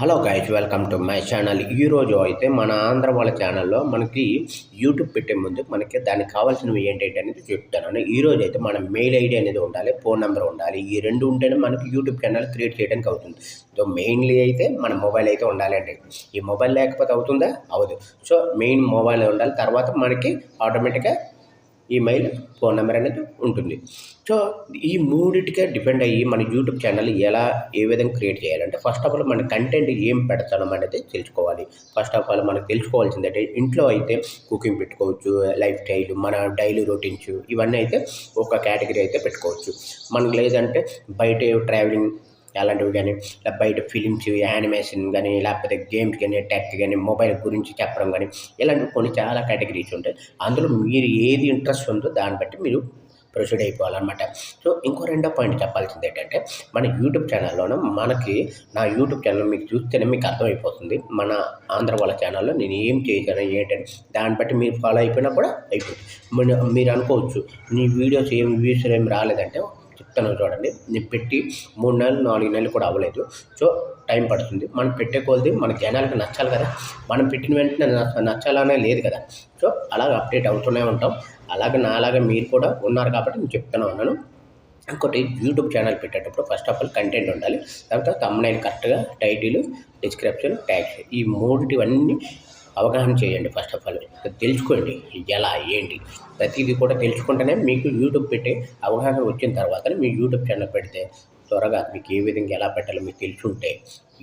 Hello guys welcome to my channel ఈరోజు అయితే మన ఆంధ్ర వాళ్ళ ఛానల్లో మనకి యూట్యూబ్ పెట్టే ముందు మనకి దానికి కావాల్సినవి ఏంటంటే అనేది చెప్తాను ఈరోజు అయితే మన మెయిల్ ఐడి అనేది ఉండాలి ఫోన్ నెంబర్ ఉండాలి. ఈ రెండు ఉంటేనే మనకి యూట్యూబ్ ఛానల్ క్రియేట్ చేయడానికి అవుతుంది. సో మెయిన్లీ అయితే మన మొబైల్ అయితే ఉండాలండి ఈ మొబైల్ లేకపోతే అవుతుందా? అవదు సో మెయిన్ మొబైల్ ఉండాలి. తర్వాత మనకి ఆటోమేటిక్గా ఈమెయిల్ ఫోన్ నెంబర్ అనేది ఉంటుంది. సో ఈ మూడింటికే డిపెండ్ అయ్యి మన యూట్యూబ్ ఛానల్ ఎలా ఏ విధంగా క్రియేట్ చేయాలంటే ఫస్ట్ ఆఫ్ ఆల్ మన కంటెంట్ ఏం పెడతాం అనేది తెలుసుకోవాలి. ఫస్ట్ ఆఫ్ ఆల్ మనకు తెలుసుకోవాల్సిందంటే ఇంట్లో అయితే కుకింగ్ పెట్టుకోవచ్చు లైఫ్ స్టైల్ మన డైలీ రొటీన్స్ ఇవన్నీ అయితే ఒక కేటగిరీ అయితే పెట్టుకోవచ్చు. మనకు లేదంటే బయట ట్రావెలింగ్ అలాంటివి కానీ బయట ఫిలిమ్స్ యానిమేషన్ కానీ లేకపోతే గేమ్స్ కానీ టెక్ కానీ మొబైల్ గురించి చెప్పడం కానీ ఇలాంటివి కొన్ని చాలా కేటగిరీస్ ఉంటాయి. అందులో మీరు ఏది ఇంట్రెస్ట్ ఉందో దాన్ని బట్టి మీరు ప్రొసీడ్ అయిపోవాలన్నమాట. సో ఇంకో రెండో పాయింట్ చెప్పాల్సింది ఏంటంటే మన యూట్యూబ్ ఛానల్లోనూ మనకి నా యూట్యూబ్ ఛానల్ మీకు చూస్తేనే మీకు అర్థమైపోతుంది. మన ఆంధ్ర వాళ్ళ ఛానల్లో నేను ఏం చేశాను ఏంటని దాన్ని బట్టి మీరు ఫాలో అయిపోయినా కూడా అయిపోతుంది. మీరు అనుకోవచ్చు నీ వీడియోస్ ఏం వ్యూస్ ఏం రాలేదంటే చెప్తాను చూడండి. నేను పెట్టి మూడు నెలలు నాలుగు నెలలు కూడా అవ్వలేదు. సో టైం పడుతుంది. మనం పెట్టే కొలది మన జనాలకు నచ్చాలి కదా. మనం పెట్టిన వెంటనే నచ్చాలనే లేదు కదా. సో అలాగ అప్డేట్ అవుతూనే ఉంటాం. అలాగే నాలాగా మీరు కూడా ఉన్నారు కాబట్టి నేను చెప్తూనే ఉన్నాను. ఇంకోటి యూట్యూబ్ ఛానల్ పెట్టేటప్పుడు ఫస్ట్ ఆఫ్ ఆల్ కంటెంట్ ఉండాలి. తర్వాత తమ్ముడైన కరెక్ట్గా టైటిల్ డిస్క్రిప్షన్ ట్యాగ్స్ ఈ మూడిటివన్నీ అవగాహన చేయండి ఫస్ట్ ఆఫ్ ఆల్ తెలుసుకోండి ఎలా ఏంటి? ప్రతిదీ కూడా తెలుసుకుంటేనే మీకు యూట్యూబ్ పెట్టే అవగాహన వచ్చిన తర్వాత మీ యూట్యూబ్ ఛానల్ పెడితే త్వరగా మీకు ఏ విధంగా ఎలా పెట్టాలో మీకు తెలిసి ఉంటే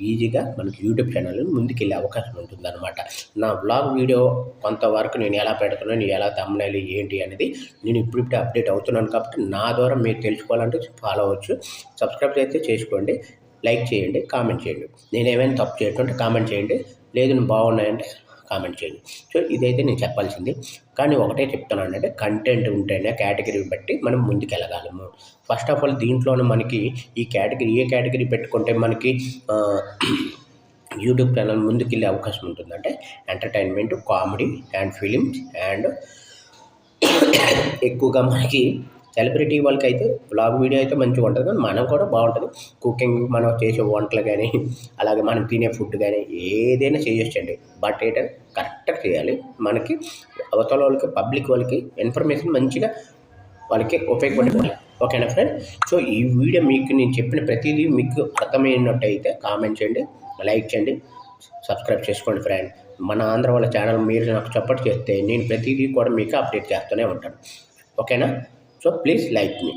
ఈజీగా మనకి యూట్యూబ్ ఛానల్ ముందుకెళ్ళే అవకాశం ఉంటుందన్నమాట. నా బ్లాగ్ వీడియో కొంతవరకు నేను ఎలా పెడుతున్నాను నేను ఎలా తమ్మునేది ఏంటి అనేది నేను ఇప్పుడిప్పుడే అప్డేట్ అవుతున్నాను కాబట్టి నా ద్వారా మీరు తెలుసుకోవాలంటే ఫాలో అవ్వచ్చు. సబ్స్క్రైబ్ అయితే చేసుకోండి లైక్ చేయండి కామెంట్ చేయండి. నేను ఏమైనా తప్పు చేయకుంటే కామెంట్ చేయండి. లేదు బాగున్నాయంటే కామెంట్ చేయండి. సో ఇదైతే నేను చెప్పాల్సింది. కానీ ఒకటే చెప్తున్నాను అంటే కంటెంట్ ఉంటేనే కేటగిరీ బట్టి మనం ముందుకెళ్ళగలము ఫస్ట్ ఆఫ్ ఆల్ దీంట్లోనే మనకి ఈ కేటగిరీ ఏ కేటగిరీ పెట్టుకుంటే మనకి యూట్యూబ్ ఛానల్ ముందుకెళ్ళే అవకాశం ఉంటుందంటే entertainment comedy and films and ఎక్కువగా మనకి సెలబ్రిటీ వాళ్ళకి అయితే బ్లాగ్ వీడియో అయితే మంచిగా ఉంటుంది. కానీ మనం కూడా బాగుంటుంది. కుకింగ్ మనం చేసే వంటలు కానీ అలాగే మనం తినే ఫుడ్ కానీ ఏదైనా చేయొచ్చండి. బట్ ఏంటంటే కరెక్ట్గా చేయాలి. మనకి అవతల వాళ్ళకి పబ్లిక్ వాళ్ళకి ఇన్ఫర్మేషన్ మంచిగా వాళ్ళకి ఉపయోగపడుతుంది. ఓకేనా ఫ్రెండ్ సో ఈ వీడియో మీకు నేను చెప్పిన ప్రతిదీ మీకు అర్థమైనట్టయితే కామెంట్ చేయండి లైక్ చేయండి సబ్స్క్రైబ్ చేసుకోండి ఫ్రెండ్ మన ఆంధ్ర వాళ్ళ ఛానల్ మీరు నాకు సపోర్ట్ చేస్తే నేను ప్రతిదీ కూడా మీకు అప్డేట్ చేస్తూనే ఉంటాను. ఓకేనా? So please like me